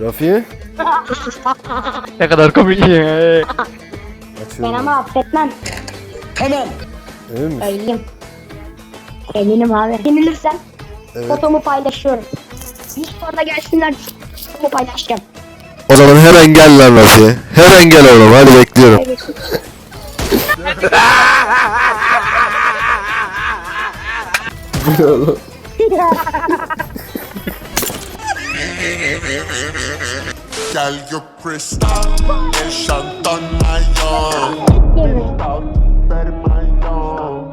Rafi? Ne kadar komik ya. Ben Açıyorum. ama affetmem. Emin misin? Öyleyim. Eminim abi. Yenilirsem Evet. fotomu paylaşıyorum. Discord'a gelsinler. Fotomu paylaşacağım. O zaman hemen gel lan Rafi. Hemen gel oğlum hadi bekliyorum. own. Very my own.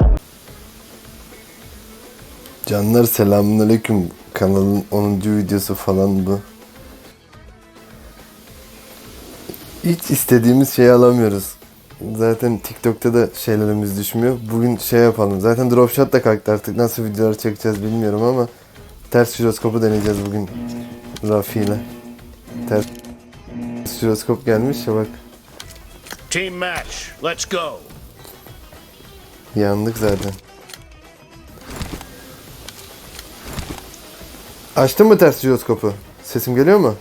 Canlar selamünaleyküm. Kanalın 10. videosu falan bu. Hiç istediğimiz şeyi alamıyoruz. Zaten TikTok'ta da şeylerimiz düşmüyor. Bugün şey yapalım. Zaten Dropshot da kalktı artık. Nasıl videolar çekeceğiz bilmiyorum ama ters jiroskopu deneyeceğiz bugün Rafi ile. Ters jiroskop gelmiş ya bak. Team match. Let's go. Yandık zaten. Açtın mı ters jiroskopu? Sesim geliyor mu?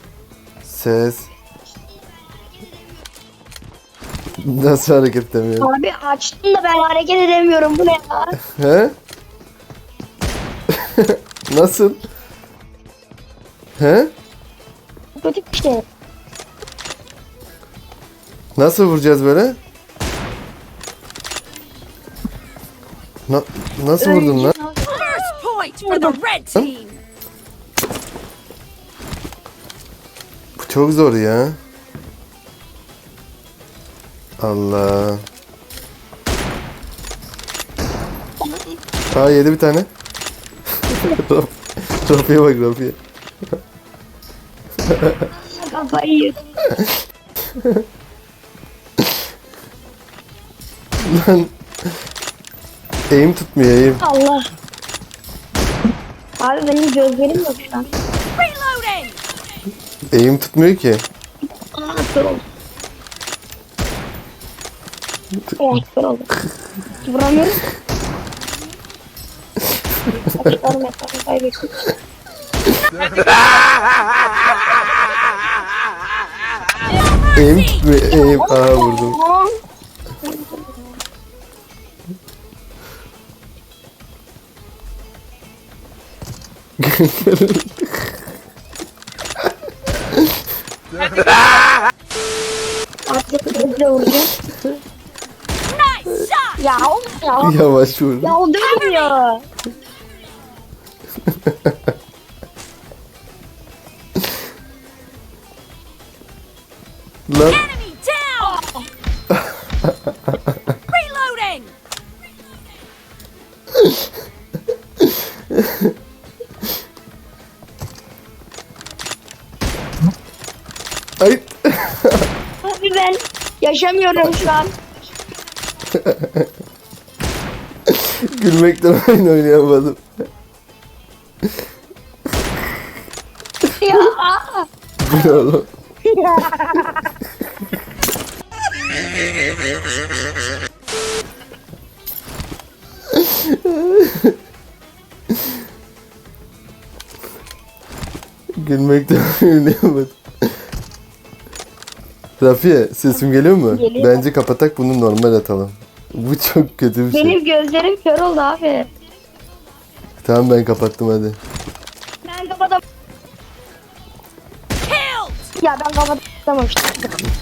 Ses. Nasıl hareket edemiyorum? Abi açtım da ben hareket edemiyorum. Bu ne ya? He? Nasıl? He? Kötü bir şey. Nasıl vuracağız böyle? Na- nasıl vurdun lan? First point for the red team. Bu çok zor ya. Allah. Aa yedi bir tane. Rafiye bak Rafiye. Kafayı yedim. Lan. Eğim tutmuyor eğim. Allah. Abi benim gözlerim yok şu an. Reloading. Eğim tutmuyor ki. Aa kör oldum. Evet kör oldum. Vuramıyorum. Açıklarım etrafı kaybettim. Eğim tutmuyor eğim. Aa vurdum. Artık hızlı shot. Ya oğlum ya. Yavaş vurdum. Ya o dönmüyor. Lan Enemy down. Reloading. ay Abi ben yaşamıyorum şu an. gülmekten oyun oynayamadım. Ya. Ne oğlum? Gülmekten oynayamadım. Rafiye sesim geliyor mu? Geliyor. Bence kapatak bunu normal atalım. Bu çok kötü bir şey. Benim gözlerim kör oldu abi. Tamam ben kapattım hadi. Killed. Ya ben kapatamamıştım. Cover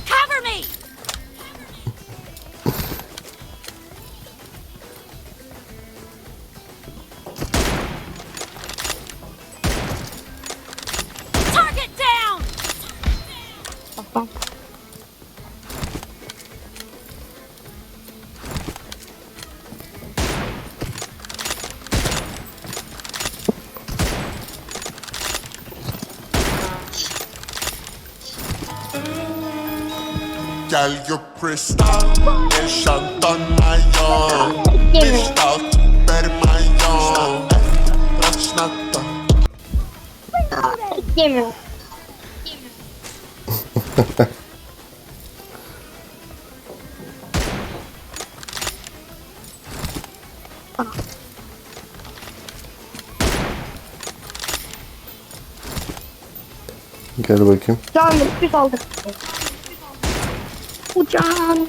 very my own. That's not done. Yemiyorum. Gel bakayım. Can bir saldır. Ucan.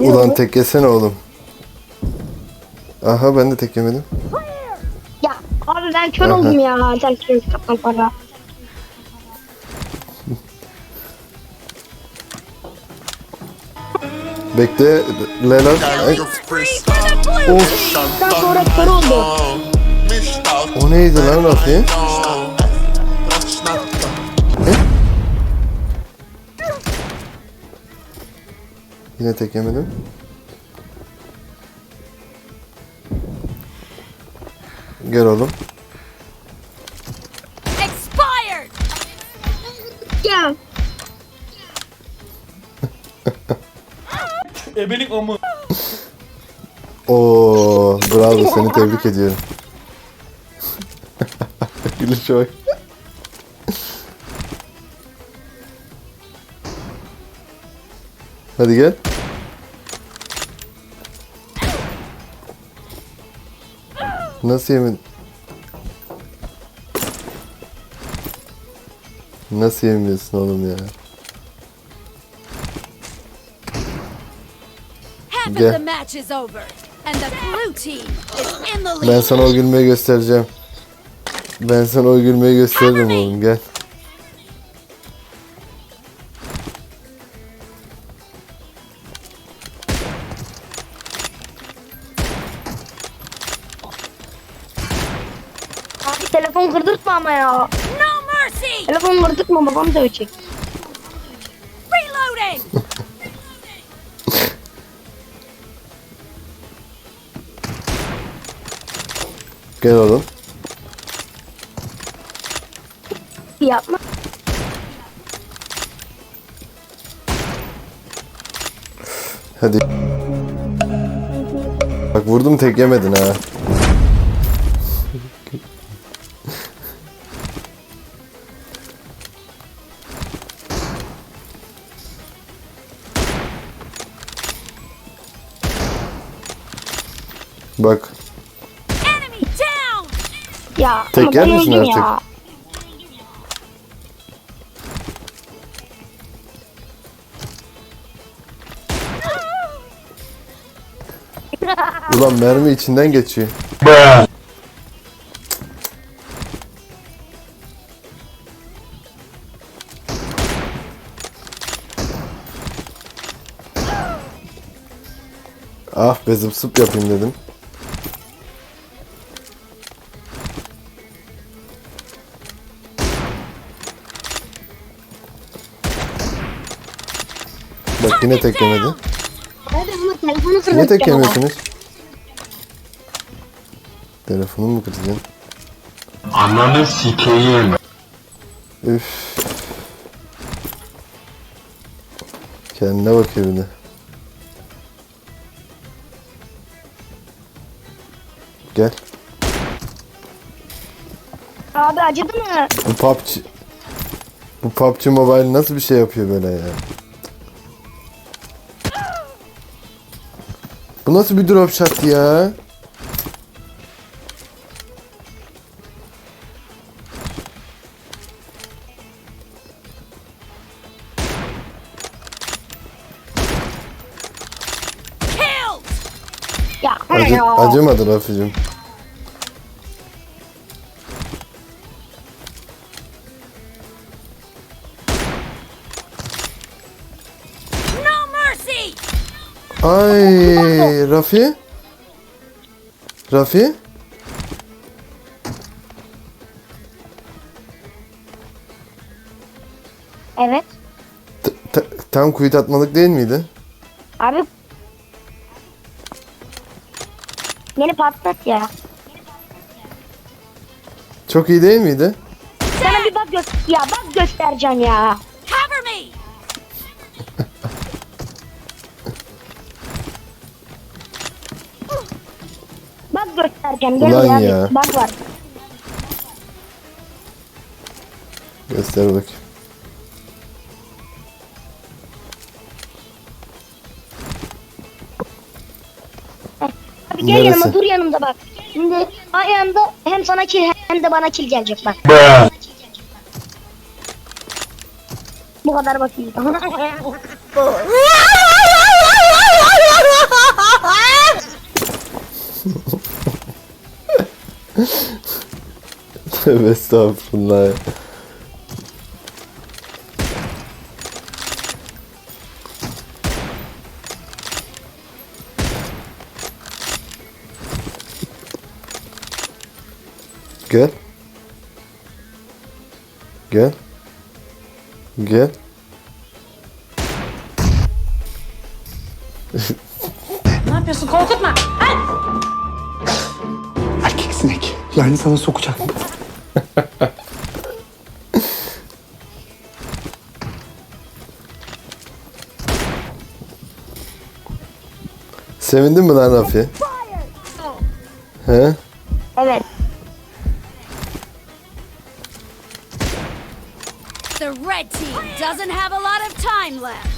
Ulan tek yesene oğlum. Aha ben de tek yemedim. Ya abi ben kör Aha. oldum ya. Sen kör kaptan para. Bekle fresh of. Daha sonra kör oldu. O neydi lan Rafi? Yine tek yemedim. Gel oğlum. Expired! Ya. Oo, bravo seni tebrik ediyorum. Gülüşe bak. Hadi gel. Nasıl yemedin? Nasıl yemiyorsun oğlum ya? Gel. Ben sana o gülmeyi göstereceğim. Ben sana o gülmeyi gösteririm oğlum gel. Ama ya. No mercy! Telefon kırdırtma babam dövecek. Reloading! Gel oğlum. Yapma. Hadi. Bak vurdum tek yemedin ha. Bak! Ya Tek yer misin artık? ya. ulan mermi içinden geçiyor. Ah be zıp zıp yapayım dedim. Yine tek yemedi. Abi ama telefonu Niye tek yemiyorsunuz? Telefonu mu kıracaksın? Ananı sikeyim. Üf. Kendine bakıyor bir de. Gel. Abi acıdı mı? Bu PUBG... Bu PUBG Mobile nasıl bir şey yapıyor böyle ya? Bu nasıl bir drop shot ya? Acı, ya. acımadı Rafi'cim. Ay Rafi? Rafi? Evet. T- t- tam kuyut atmalık değil miydi? Abi. Beni patlat ya. Çok iyi değil miydi? Sana bir bak göster. Ya bak göstereceğim ya. Göstereceğim. Gel Ulan ya. Bak var. Göster bakayım. Abi gel Neresi? yanıma dur yanımda bak. Şimdi aynı anda hem sana kill hem de bana kill gelecek bak. Bu kadar basit. Tövbe estağfurullah. ya. Gel. Gel. Gel. Ne yapıyorsun? Korkutma. Sinek. Yani sana sokacağım. Sevindin mi lan Rafi? He? evet. The red team doesn't have a lot of time left.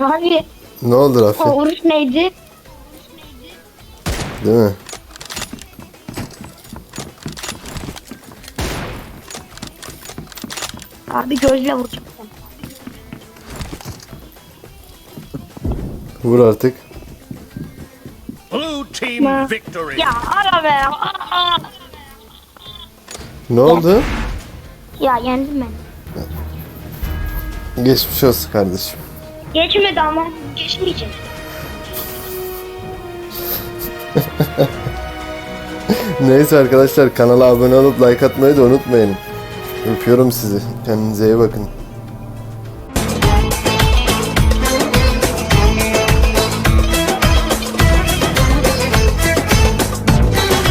Abi Ne oldu Rafi? o vuruş neydi? Değil mi? Abi gözle vuracaktım. Vur artık. Blue team victory. Ya ara be. Aa! Ne oldu? Ya yendim ben. Geçmiş olsun kardeşim. Geçmedi ama geçmeyecek. Neyse arkadaşlar kanala abone olup like atmayı da unutmayın. Öpüyorum sizi. Kendinize iyi bakın.